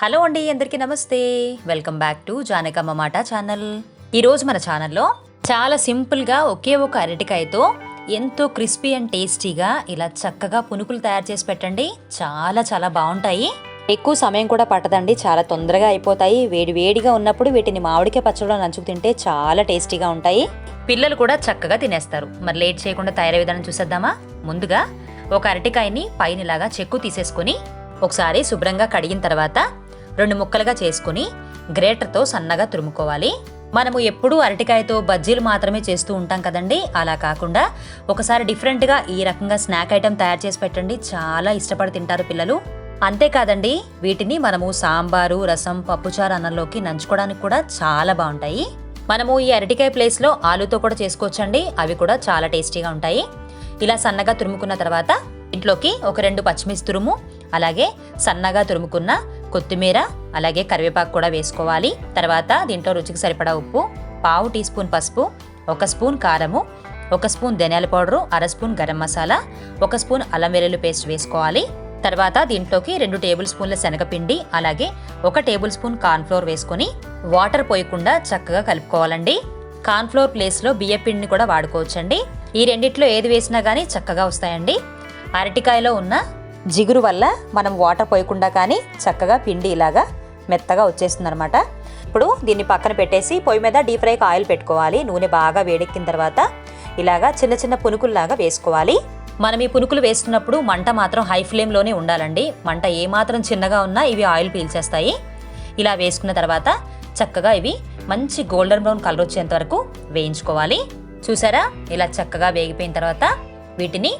Hello అండి అందరికీ నమస్తే. వెల్కమ్ బ్యాక్ టు జానకమ్మ మాట ఛానల్. ఈరోజు మన ఛానల్లో చాలా సింపుల్గా ఒకే ఒక అరటికాయతో ఎంతో క్రిస్పీ అండ్ టేస్టీగా ఇలా చక్కగా పునుకులు తయారు చేసి పెట్టండి. చాలా చాలా బాగుంటాయి. ఎక్కువ సమయం కూడా పట్టదండి. చాలా తొందరగా అయిపోతాయి. వేడి వేడిగా ఉన్నప్పుడు వీటిని మామిడికాయ పచ్చడిలో నంచుకు తింటే చాలా టేస్టీగా ఉంటాయి. పిల్లలు కూడా చక్కగా తినేస్తారు. మరి లేట్ చేయకుండా తయారయ్యే విధానం చూసేద్దామా? ముందుగా ఒక అరటికాయని పైనలాగా చెక్కు తీసేసుకొని ఒకసారి శుభ్రంగా కడిగిన తర్వాత రెండు ముక్కలుగా చేసుకుని గ్రేటర్తో సన్నగా తురుముకోవాలి. మనము ఎప్పుడూ అరటికాయతో బజ్జీలు మాత్రమే చేస్తూ ఉంటాం కదండి. అలా కాకుండా ఒకసారి డిఫరెంట్గా ఈ రకంగా స్నాక్ ఐటెం తయారు చేసి పెట్టండి. చాలా ఇష్టపడి తింటారు పిల్లలు. అంతేకాదండి వీటిని మనము సాంబారు రసం పప్పుచారు అన్నంలోకి నంచుకోవడానికి కూడా చాలా బాగుంటాయి. మనము ఈ అరటికాయ ప్లేస్లో ఆలుతో కూడా చేసుకోవచ్చండి. అవి కూడా చాలా టేస్టీగా ఉంటాయి. ఇలా సన్నగా తురుముకున్న తర్వాత ఇంట్లోకి ఒక రెండు పచ్చిమిర్చి తురుము అలాగే సన్నగా తురుముకున్న కొత్తిమీర అలాగే కరివేపాకు కూడా వేసుకోవాలి. తర్వాత దీంట్లో రుచికి సరిపడా ఉప్పు పావు టీ స్పూన్ పసుపు ఒక స్పూన్ కారము ఒక స్పూన్ ధనియాల పౌడరు అర స్పూన్ గరం మసాలా ఒక స్పూన్ అల్లం వెల్లుల్లి పేస్ట్ వేసుకోవాలి. తర్వాత దీంట్లోకి రెండు టేబుల్ స్పూన్ల శనగపిండి అలాగే ఒక టేబుల్ స్పూన్ కార్న్ఫ్లోర్ వేసుకొని వాటర్ పోయకుండా చక్కగా కలుపుకోవాలండి. కార్న్ఫ్లోర్ ప్లేస్లో బియ్యపిండిని కూడా వాడుకోవచ్చండి. ఈ రెండిట్లో ఏది వేసినా కానీ చక్కగా వస్తాయండి. అరటికాయలో ఉన్న జిగురు వల్ల మనం వాటర్ పోయకుండా కానీ చక్కగా పిండి ఇలాగా మెత్తగా వచ్చేస్తుంది అనమాట ఇప్పుడు దీన్ని పక్కన పెట్టేసి పొయ్యి మీద డీప్ ఫ్రైకి ఆయిల్ పెట్టుకోవాలి. నూనె బాగా వేడెక్కిన తర్వాత ఇలాగా చిన్న చిన్న పునుకుల్లాగా వేసుకోవాలి. మనం ఈ పునుకులు వేస్తున్నప్పుడు మంట మాత్రం హై ఫ్లేమ్లోనే ఉండాలండి. మంట ఏమాత్రం చిన్నగా ఉన్నా ఇవి ఆయిల్ పీల్చేస్తాయి. ఇలా వేసుకున్న తర్వాత చక్కగా ఇవి మంచి గోల్డెన్ బ్రౌన్ కలర్ వచ్చేంత వరకు వేయించుకోవాలి. చూసారా? ఇలా చక్కగా వేగిపోయిన తర్వాత వీటిని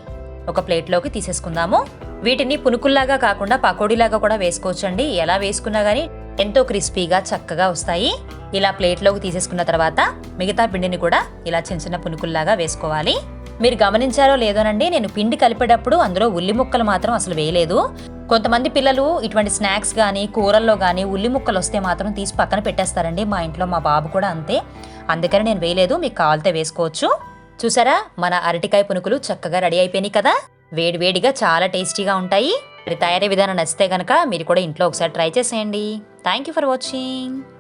ఒక ప్లేట్లోకి తీసేసుకుందాము. వీటిని పునుకుల్లాగా కాకుండా పకోడీలాగా కూడా వేసుకోవచ్చండి. ఎలా వేసుకున్నా కానీ ఎంతో క్రిస్పీగా చక్కగా వస్తాయి. ఇలా ప్లేట్లోకి తీసేసుకున్న తర్వాత మిగతా పిండిని కూడా ఇలా చిన్న చిన్న పునుకుల్లాగా వేసుకోవాలి. మీరు గమనించారో లేదోనండి నేను పిండి కలిపేటప్పుడు అందులో ఉల్లి ముక్కలు మాత్రం అసలు వేయలేదు. కొంతమంది పిల్లలు ఇటువంటి స్నాక్స్ కానీ కూరల్లో కానీ ఉల్లి ముక్కలు వస్తే మాత్రం తీసి పక్కన పెట్టేస్తారండి. మా ఇంట్లో మా బాబు కూడా అంతే. అందుకని నేను వేయలేదు మీకు కావాలితే వేసుకోవచ్చు. చూసారా మన అరటికాయ పునుకులు చక్కగా రెడీ అయిపోయినాయి కదా? వేడివేడిగా చాలా టేస్టీగా ఉంటాయి. మరి తయారీ విధానం నచ్చితే కనుక మీరు కూడా ఇంట్లో ఒకసారి ట్రై చేసేయండి. Thank you for watching